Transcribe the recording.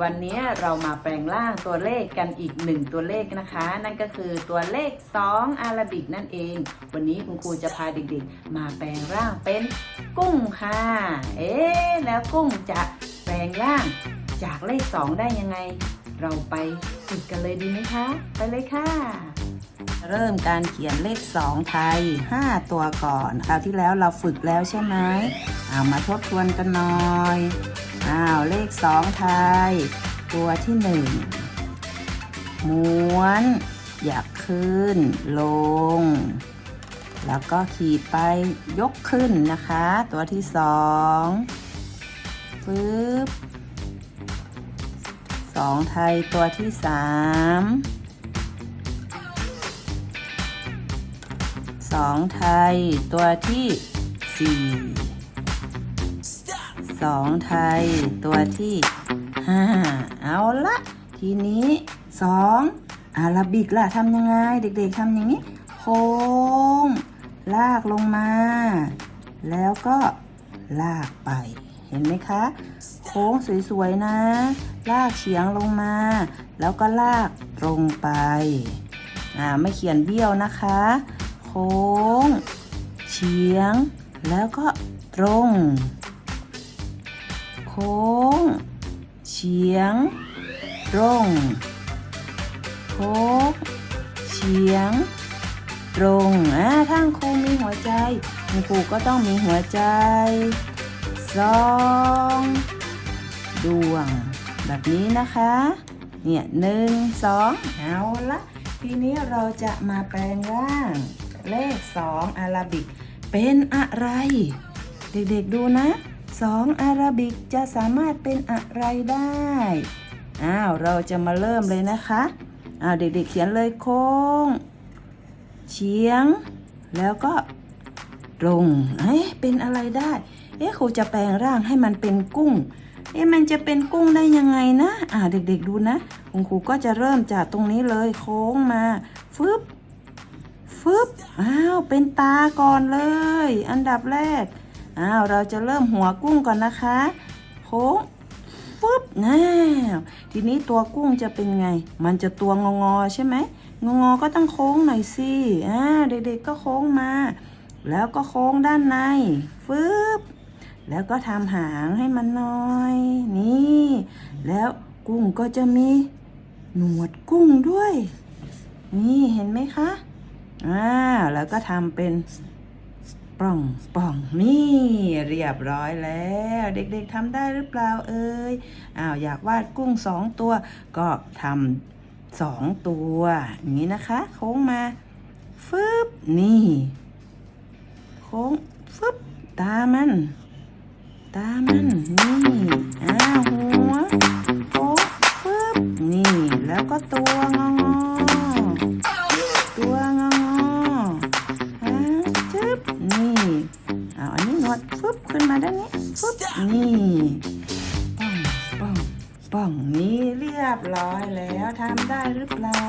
วันนี้เรามาแปลงร่างตัวเลขกันอีกหนึ่งตัวเลขนะคะ นั่นก็คือตัวเลข 2 อาราบิกนั่นเอง วันนี้คุณครูจะพาเด็กๆ มาแปลงร่างเป็นกุ้งค่ะ เอ๊แล้วกุ้งจะแปลงร่างจากเลข 2 ได้ยังไง เราไปฝึกกันเลยดีไหมคะ ไปเลยค่ะ เริ่มการเขียนเลข 2 ไทย 5 ตัวก่อน คราวที่แล้วเราฝึกแล้วใช่ไหมเอามาทบทวนกันหน่อยอ้าวเลข 2 ไทย ตัวที่ 1 ม้วน อยากขึ้น ลง แล้วก็ขีดไปยกขึ้นนะคะ ตัวที่2ปึ๊บ2ไทยตัวที่ 3 สองไทย ตัวที่สี่สองไทย ตัวที่ห้าเอาละ ทีนี้สองอาราบิกล่ะทำยังไง เด็กๆทำอย่างนี้ โค้ง ลากลงมา แล้วก็ลากไป เห็นไหมคะ โค้งสวยๆนะ ลากเฉียงลงมา แล้วก็ลากตรงไป อ่า ไม่เขียนเบี้ยวนะคะ โค้ง เฉียง แล้วก็ตรง โค้ง เฉียง ตรง โค้ง เฉียง ตรงอ่าทางครูมีหัวใจคุณครูก็ต้องมีหัวใจสองดวง แบบนี้นะคะ เนี่ยหนึ่งสองเอาละทีนี้เราจะมาแปลงร่าง เลขสองอาราบิก เป็นอะไร เด็กๆดูนะสองอาราบิกจะสามารถเป็นอะไรได้ อ้าว เราจะมาเริ่มเลยนะคะ อ้าว เด็กๆเขียนเลยโค้ง เฉียง แล้วก็ตรงเอ๊ะเป็นอะไรได้ เอ๊ะครูจะแปลงร่างให้มันเป็นกุ้งเอ๊ะมันจะเป็นกุ้งได้ยังไงนะ อ่าเด็กๆดูนะ คุณครูก็จะเริ่มจากตรงนี้เลยโค้งมา ฟึบ ฟึบอ้าวเป็นตาก่อนเลย อันดับแรกอ้าวเราจะเริ่มหัวกุ้งก่อนนะคะโค้งฟึบน่าทีนี้ตัวกุ้งจะเป็นไง มันจะตัวงองอใช่ไหมงองอก็ต้องโค้งหน่อยสิอ่าเด็กๆก็โค้งมา แล้วก็โค้งด้านในฟึบแล้วก็ทำหางให้มันหน่อย นี่ แล้วกุ้งก็จะมีหนวดกุ้งด้วย นี่เห็นไหมคะ อ่าแล้วก็ทำเป็นปล่องปล่องนี่เรียบร้อยแล้ว เด็กๆทำได้หรือเปล่าเอ่ยอ้าวอยากวาดกุ้งสองตัว ก็ทำสองตัวอย่างนี้นะคะ โค้งมาฟึบนี่ โค้งฟึบตามัน ตามันนี่อ้าวหัวโค้งฟึบนี่ แล้วก็ตัวงอง ด้านนี้ฟึบนี่ป้องป้องป้องนี่เรียบร้อยแล้วทำได้หรือเปล่า